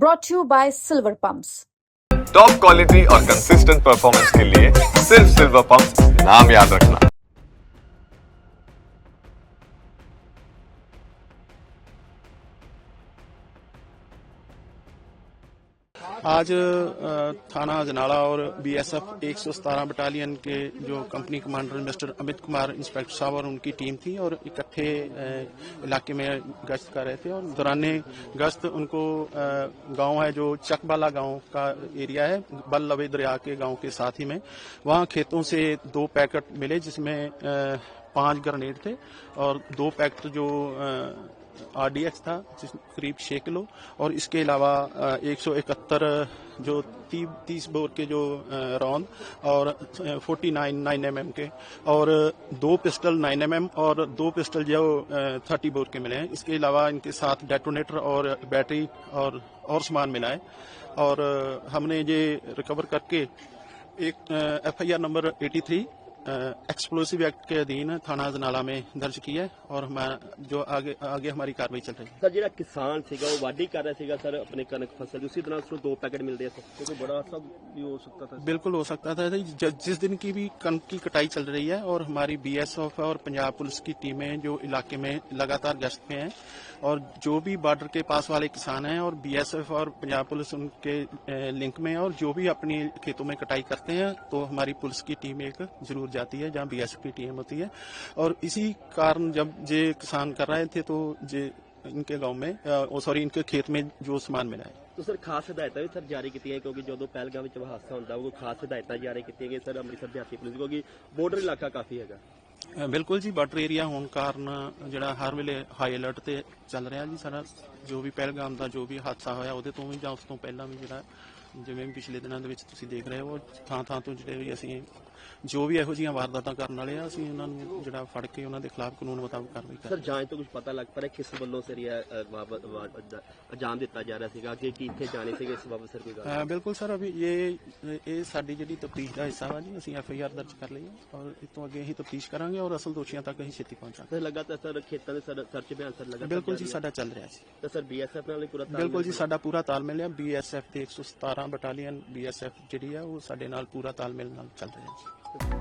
brought you by silver pumps top quality और consistent performance के लिए सिर्फ़ सिल्वर पंप नाम याद रखना। आज थाना अजनाला और बीएसएफ 117 बटालियन के जो company commander mister Amit Kumar inspector साहब और उनकी टीम थी और इकट्ठे इलाके में गश्त कर रहे थे और दौरान गश्त उनको गाँव है जो चकबाला गाँव का एरिया है बल लवे दरिया के गाँव के साथ ही में। वहाँ खेतों से दो पैकेट मिले जिसमें पाँच ग्रेनेड थे और दो पैकेट जो आरडीएक्स था करीब छः किलो और इसके अलावा एक सौ इकहत्तर जो ती, तीस बोर के जो रौंद और फोर्टी नाइन नाइन एम के और दो पिस्टल नाइन एम और दो पिस्टल जो थर्टी बोर के मिले हैं। इसके अलावा इनके साथ डेटोनेटर और बैटरी और और सामान मिला है। और हमने ये रिकवर करके एक F I R number 83 explosive act के अधीन थाना अजनाला में दर्ज की है और हमारा जो आगे आगे हमारी कार्रवाई चल रही है ਸਰ ਜਿਹੜਾ ਕਿਸਾਨ ਸੀਗਾ ਉਹ ਵਾਢੀ ਕਰ ਰਿਹਾ ਸੀਗਾ ਸਰ ਆਪਣੇ ਕਣਕ ਫਸਲ ਦੀ ਉਸੇ ਤਰ੍ਹਾਂ ਉਸਨੂੰ ਦੋ ਪੈਕੇਟ ਮਿਲਦੇ ਆ ਸਰ क्योंकि बड़ा सब भी हो सकता था बिल्कुल हो सकता था ज- जिस दिन की भी कणक की कटाई चल रही है और हमारी बीएसएफ और पंजाब पुलिस की टीमें जो इलाके में लगातार गश्त पे हैं और जो भी बॉर्डर के पास वाले किसान हैं और बीएसएफ और पंजाब पुलिस उनके अ, लिंक में है और जो भी अपनी खेतों में कटाई करते हैं तो हमारी पुलिस की टीम एक जरूर जाती है जहाँ बीएसएफ की टीम होती है और इसी कारण जब ये किसान कर रहे थे तो ये इनके गांव में सॉरी इनके खेत में जो सामान मिला है तो सर ਖਾਸ ਹਦਾਇਤਾਂ ਵੀ ਸਰ ਜਾਰੀ ਕੀਤੀਆਂ ਕਿਉਂਕਿ ਜਦੋਂ ਪਹਿਲਗਾਮ ਵਿੱਚ ਹਾਦਸਾ ਹੁੰਦਾ ਉਹ ਖਾਸ ਹਦਾਇਤਾਂ ਜਾਰੀ ਕੀਤੀਆਂ ਗਈਆਂ ਸਰ ਅੰਮ੍ਰਿਤਸਰ ਦਿਹਾਤੀ ਪੁਲਿਸ ਕਿਉਂਕਿ ਬਾਰਡਰ ਇਲਾਕਾ ਕਾਫੀ ਹੈਗਾ ਅ, ਬਿਲਕੁਲ ਜੀ ਬਾਰਡਰ ਏਰੀਆ ਹੋਣ ਕਾਰਨ ਜਿਹੜਾ ਹਰ ਵੇਲੇ ਹਾਈ ਅਲਰਟ ਤੇ ਚੱਲ ਰਿਹਾ ਜੀ ਸਾਰਾ ਜੋ ਵੀ ਪਹਿਲਗਾਮ ਦਾ ਜੋ ਵੀ ਹਾਦਸਾ ਹੋਇਆ ਉਹਦੇ ਤੋਂ ਵੀ ਜਾਂ ਉਸ ਤੋਂ ਪਹਿਲਾਂ ਵੀ ਜਿਹੜਾ ਜਿਵੇਂ ਪਿਛਲੇ ਦਿਨਾਂ ਦੇ ਵਿੱਚ ਤੁਸੀਂ ਦੇਖ ਰਹੇ ਹੋ ਥਾਂ ਥਾਂ ਤੋਂ ਜਿਹੜੇ ਵੀ ਅਸੀਂ ਜੋ ਵੀ ਇਹੋ ਜਿਹੀਆਂ ਵਾਰਦਾਤਾਂ ਕਰਨ ਵਾਲੇ ਆ ਅਸੀਂ ਉਹਨਾਂ ਨੂੰ ਜਿਹੜਾ ਫੜ ਕੇ ਉਹਨਾਂ ਦੇ ਖਿਲਾਫ ਕਾਨੂੰਨ ਮੁਤਾਬਕ ਕਾਰਵਾਈ ਕਰ ਸਰ ਜਾਂਚ ਤੋਂ ਕੁਝ ਪਤਾ ਲੱਗ ਪਾ ਰਿਹਾ ਕਿਸ ਵੱਲੋਂ ਸਰ ਇਹ ਅੰਜਾਮ ਦਿੱਤਾ ਜਾ ਰਿਹਾ ਸੀਗਾ? ਕਿ ਕਿੱਥੇ ਜਾਣੇ ਸੀਗੇ ਇਸ ਬਾਬਤ ਸਰ ਕੋਈ ਗੱਲ? ਬਿਲਕੁਲ ਸਰ ਅਭੀ ਇਹ ਇਹ ਸਾਡੀ ਜਿਹੜੀ ਤਫਤੀਸ਼ ਦਾ ਹਿੱਸਾ ਵਾ ਜੀ ਅਸੀਂ ਐਫ ਆਈ ਆਰ ਦਰਜ ਕਰ ਲਈ ਹੈ ਔਰ ਇਸ ਤੋਂ ਅੱਗੇ ਅਸੀਂ ਤਫਤੀਸ਼ ਕਰਾਂਗੇ ਔਰ ਅਸਲ ਦੋਸ਼ੀਆਂ ਤੱਕ ਅਸੀਂ ਛੇਤੀ ਪਹੁੰਚਾਂਗੇ। ਸਰ ਲਗਾਤਾਰ ਸਰ ਖੇਤਾਂ ਦੇ ਸਰ ਸਰਚ ਅਭਿਆਨ ਸਰ ਲਗਾਤਾਰ ਬਿਲਕੁਲ ਜੀ। ਸਾਡਾ ਚੱਲ ਰਿਹਾ ਜੀ। ਤਾਂ ਸਰ ਬੀਐਸਐਫ ਨਾਲ ਪੂਰਾ ਤਾਲਮੇਲ ਬਿਲਕੁਲ ਜੀ ਸਾਡਾ ਪੂਰਾ ਤਾਲਮੇਲ ਹੈ ਬੀਐਸਐਫ ਦੇ 117 ਬਟਾਲੀਅਨ ਬੀਐਸਐਫ ਜਿਹੜੀ ਆ ਉਹ ਸਾਡੇ ਨਾਲ ਪੂਰਾ ਤਾਲਮੇਲ ਨਾਲ ਚੱਲ ਰਹੀ ਹੈ ਜੀ।